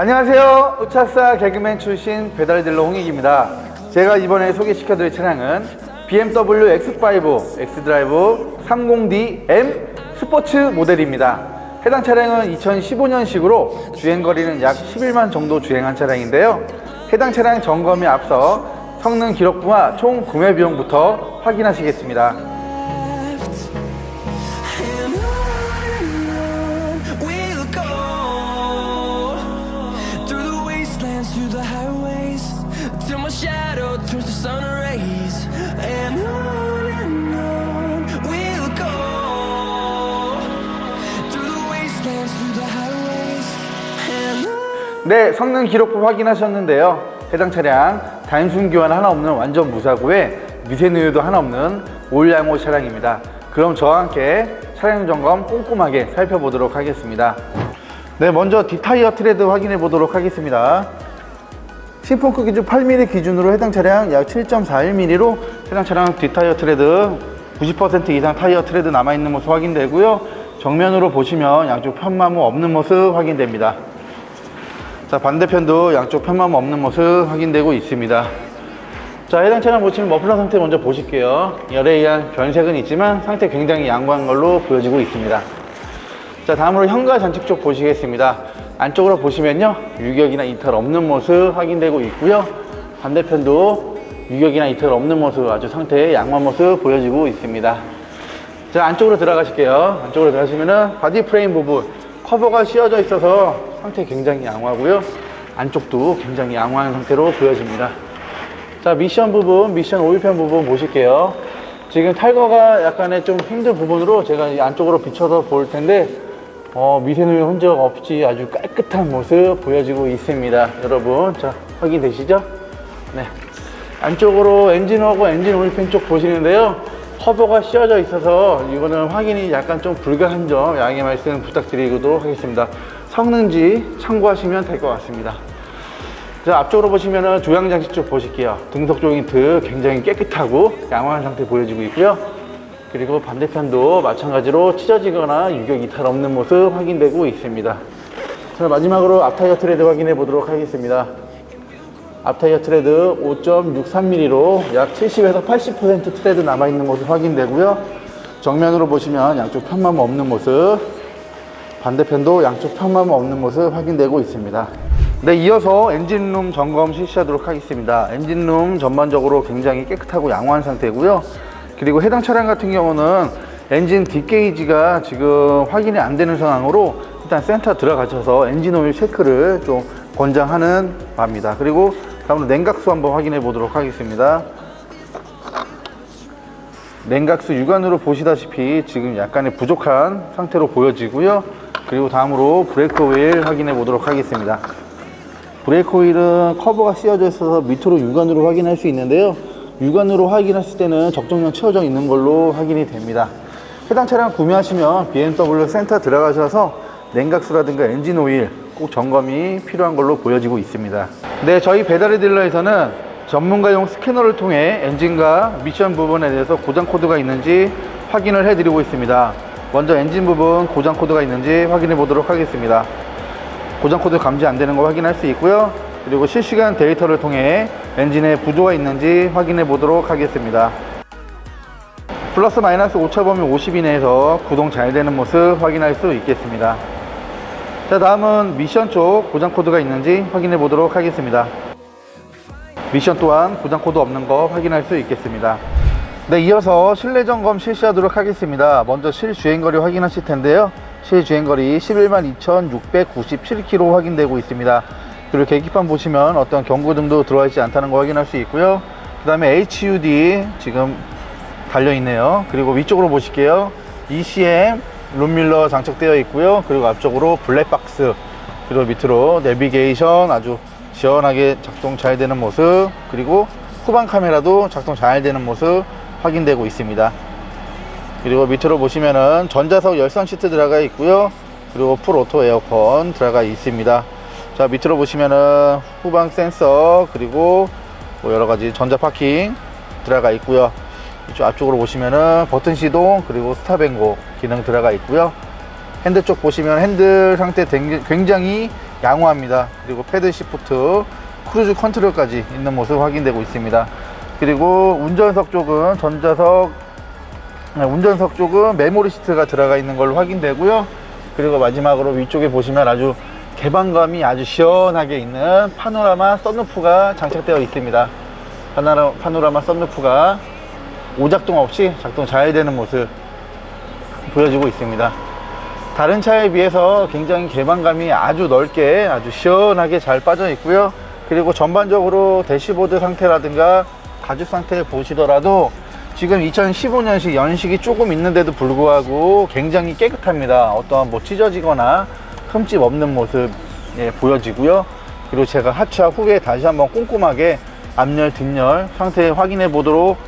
안녕하세요. 우차사 개그맨 출신 배달딜러 홍익입니다. 제가 이번에 소개시켜드릴 차량은 BMW X5 X드라이브 30D M 스포츠 모델입니다. 해당 차량은 2015년식으로 주행거리는 약 11만 정도 주행한 차량인데요. 해당 차량 점검에 앞서 성능 기록부와 총 구매 비용부터 확인하시겠습니다. 네, 성능 기록부 확인하셨는데요. 해당 차량 단순 교환 하나 없는 완전 무사고에 미세누유도 하나 없는 올양호 차량입니다. 그럼 저와 함께 차량 점검 꼼꼼하게 살펴보도록 하겠습니다. 네, 먼저 뒷타이어 트레드 확인해 보도록 하겠습니다. 신품크 기 준 8mm 기준으로 해당 차량 약 7.41mm로 해당 차량 뒷타이어 트레드 90% 이상 타이어 트레드 남아있는 모습 확인되고요. 정면으로 보시면 양쪽 편마모 없는 모습 확인됩니다. 자 반대편도 양쪽 편마모 없는 모습 확인되고 있습니다. 자 해당 차량 보시면 머플러 상태 먼저 보실게요. 열에 의한 변색은 있지만 상태 굉장히 양호한 걸로 보여지고 있습니다. 자 다음으로 현가 전측 쪽 보시겠습니다. 안쪽으로 보시면요 유격이나 이탈 없는 모습 확인되고 있고요. 반대편도 유격이나 이탈 없는 모습 아주 상태 양호한 모습 보여지고 있습니다. 자 안쪽으로 들어가실게요. 안쪽으로 들어가시면은 바디 프레임 부분 커버가 씌워져 있어서 상태 굉장히 양호하고요. 안쪽도 굉장히 양호한 상태로 보여집니다. 자 미션 부분, 미션 오일편 부분 보실게요. 지금 탈거가 약간의 좀 힘든 부분으로 제가 이 안쪽으로 비춰서 볼 텐데 어, 미세누유 흔적 없이 아주 깨끗한 모습 보여지고 있습니다. 여러분, 자 확인되시죠? 네. 안쪽으로 엔진하고 엔진 오일팬 쪽 보시는데요. 커버가 씌워져 있어서 이거는 확인이 약간 좀 불가한 점 양해 말씀 부탁드리도록 하겠습니다. 성능지 참고하시면 될 것 같습니다. 자, 앞쪽으로 보시면은 조향장치 쪽 보실게요. 등속 조인트 굉장히 깨끗하고 양호한 상태 보여지고 있고요. 그리고 반대편도 마찬가지로 찢어지거나 유격 이탈 없는 모습 확인되고 있습니다. 자, 마지막으로 앞타이어 트레드 확인해 보도록 하겠습니다. 앞타이어 트레드 5.63mm로 약 70에서 80% 트레드 남아있는 모습 확인되고요. 정면으로 보시면 양쪽 편마모 없는 모습, 반대편도 양쪽 편마모 없는 모습 확인되고 있습니다. 네, 이어서 엔진룸 점검 실시하도록 하겠습니다. 엔진룸 전반적으로 굉장히 깨끗하고 양호한 상태고요. 그리고 해당 차량 같은 경우는 엔진 뒷게이지가 지금 확인이 안 되는 상황으로 일단 센터 들어가셔서 엔진 오일 체크를 좀 권장하는 바입니다. 그리고 다음으로 냉각수 한번 확인해 보도록 하겠습니다. 냉각수 육안으로 보시다시피 지금 약간의 부족한 상태로 보여지고요. 그리고 다음으로 브레이크 오일 확인해 보도록 하겠습니다. 브레이크 오일은 커버가 씌워져 있어서 밑으로 육안으로 확인할 수 있는데요. 육안으로 확인했을 때는 적정량 채워져 있는 걸로 확인이 됩니다. 해당 차량 구매하시면 BMW 센터 들어가셔서 냉각수라든가 엔진 오일 꼭 점검이 필요한 걸로 보여지고 있습니다. 네, 저희 배달의 딜러에서는 전문가용 스캐너를 통해 엔진과 미션 부분에 대해서 고장 코드가 있는지 확인을 해드리고 있습니다. 먼저 엔진 부분 고장 코드가 있는지 확인해 보도록 하겠습니다. 고장 코드 감지 안 되는 거 확인할 수 있고요. 그리고 실시간 데이터를 통해 엔진에 부조가 있는지 확인해 보도록 하겠습니다. 플러스 마이너스 오차 범위 50 이내에서 구동 잘 되는 모습 확인할 수 있겠습니다. 자, 다음은 미션 쪽 고장 코드가 있는지 확인해 보도록 하겠습니다. 미션 또한 고장 코드 없는 거 확인할 수 있겠습니다. 네, 이어서 실내 점검 실시하도록 하겠습니다. 먼저 실주행거리 확인하실 텐데요. 실주행거리 11만 2,697km 확인되고 있습니다. 그리고 계기판 보시면 어떤 경고등도 들어와 있지 않다는 거 확인할 수 있고요. 그 다음에 HUD 지금 달려 있네요. 그리고 위쪽으로 보실게요. ECM 룸밀러 장착되어 있고요. 그리고 앞쪽으로 블랙박스 그리고 밑으로 내비게이션 아주 시원하게 작동 잘 되는 모습 그리고 후방 카메라도 작동 잘 되는 모습 확인되고 있습니다. 그리고 밑으로 보시면은 전자석 열선 시트 들어가 있고요. 그리고 풀 오토 에어컨 들어가 있습니다. 자 밑으로 보시면은 후방 센서 그리고 뭐 여러 가지 전자 파킹 들어가 있고요. 이쪽 앞쪽으로 보시면은 버튼 시동 그리고 스탑 앤고 기능 들어가 있고요. 핸들 쪽 보시면 핸들 상태 굉장히 양호합니다. 그리고 패드 시프트, 크루즈 컨트롤까지 있는 모습 확인되고 있습니다. 그리고 운전석 쪽은 전자석, 네, 운전석 쪽은 메모리 시트가 들어가 있는 걸로 확인되고요. 그리고 마지막으로 위쪽에 보시면 아주 개방감이 아주 시원하게 있는 파노라마 썬루프가 장착되어 있습니다. 파노라, 파노라마 썬루프가 오작동 없이 작동 잘 되는 모습 보여주고 있습니다. 다른 차에 비해서 굉장히 개방감이 아주 넓게 아주 시원하게 잘 빠져 있고요. 그리고 전반적으로 대시보드 상태라든가 가죽 상태 보시더라도 지금 2015년식 연식이 조금 있는데도 불구하고 굉장히 깨끗합니다. 어떠한 뭐 찢어지거나 흠집 없는 모습 예, 보여지고요. 그리고 제가 하차 후에 다시 한번 꼼꼼하게 앞열 뒷열 상태 확인해 보도록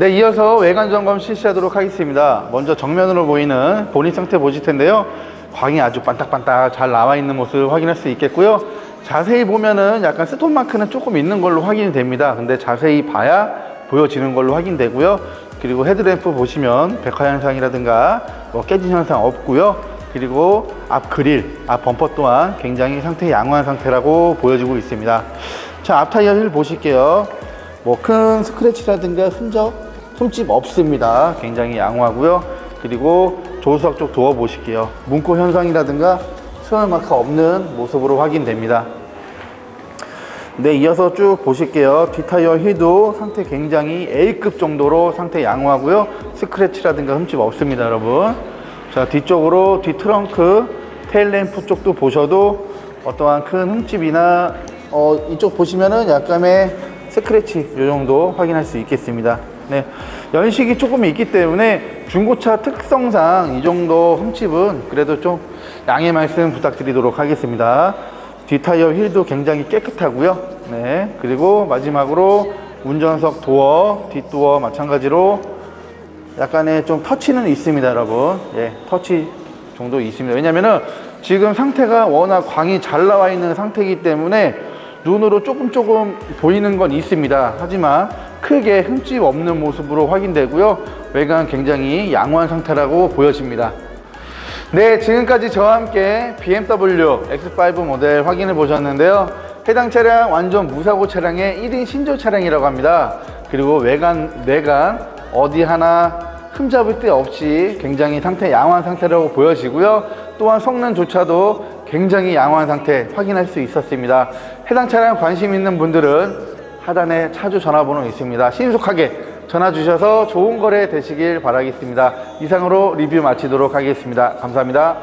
네, 이어서 외관 점검 실시하도록 하겠습니다. 먼저 정면으로 보이는 본인 상태 보실 텐데요. 광이 아주 반딱반딱 잘 나와 있는 모습 확인할 수 있겠고요. 자세히 보면은 약간 스톤 마크는 조금 있는 걸로 확인이 됩니다. 근데 자세히 봐야 보여지는 걸로 확인되고요. 그리고 헤드램프 보시면 백화 현상이라든가 뭐 깨진 현상 없고요. 그리고 앞 그릴, 앞 범퍼 또한 굉장히 상태 양호한 상태라고 보여지고 있습니다. 자, 앞 타이어 휠 보실게요. 뭐 큰 스크래치라든가 흔적, 흠집 없습니다. 굉장히 양호하고요. 그리고 조수석 쪽 도어 보실게요. 문고 현상이라든가 수월 마크 없는 모습으로 확인됩니다. 네, 이어서 쭉 보실게요. 뒷타이어 힐도 상태 굉장히 A급 정도로 상태 양호하고요. 스크래치라든가 흠집 없습니다, 여러분. 자, 뒤쪽으로 뒤 트렁크, 테일램프 쪽도 보셔도 어떠한 큰 흠집이나 어, 이쪽 보시면은 약간의 스크래치 이 정도 확인할 수 있겠습니다. 네, 연식이 조금 있기 때문에 중고차 특성상 이 정도 흠집은 그래도 좀 양해 말씀 부탁드리도록 하겠습니다. 뒷타이어 휠도 굉장히 깨끗하고요. 네, 그리고 마지막으로 운전석 도어, 뒷도어 마찬가지로 약간의 좀 터치는 있습니다, 여러분. 예, 터치 정도 있습니다. 왜냐면은 지금 상태가 워낙 광이 잘 나와 있는 상태이기 때문에 눈으로 조금 조금 보이는 건 있습니다. 하지만 크게 흠집 없는 모습으로 확인되고요. 외관 굉장히 양호한 상태라고 보여집니다. 네, 지금까지 저와 함께 BMW X5 모델 확인해 보셨는데요. 해당 차량 완전 무사고 차량의 1인 신조 차량이라고 합니다. 그리고 외관, 내관 어디 하나 흠잡을 데 없이 굉장히 상태 양호한 상태라고 보여지고요. 또한 성능조차도 굉장히 양호한 상태 확인할 수 있었습니다. 해당 차량 관심 있는 분들은 하단에 차주 전화번호 있습니다. 신속하게 전화 주셔서 좋은 거래 되시길 바라겠습니다. 이상으로 리뷰 마치도록 하겠습니다. 감사합니다.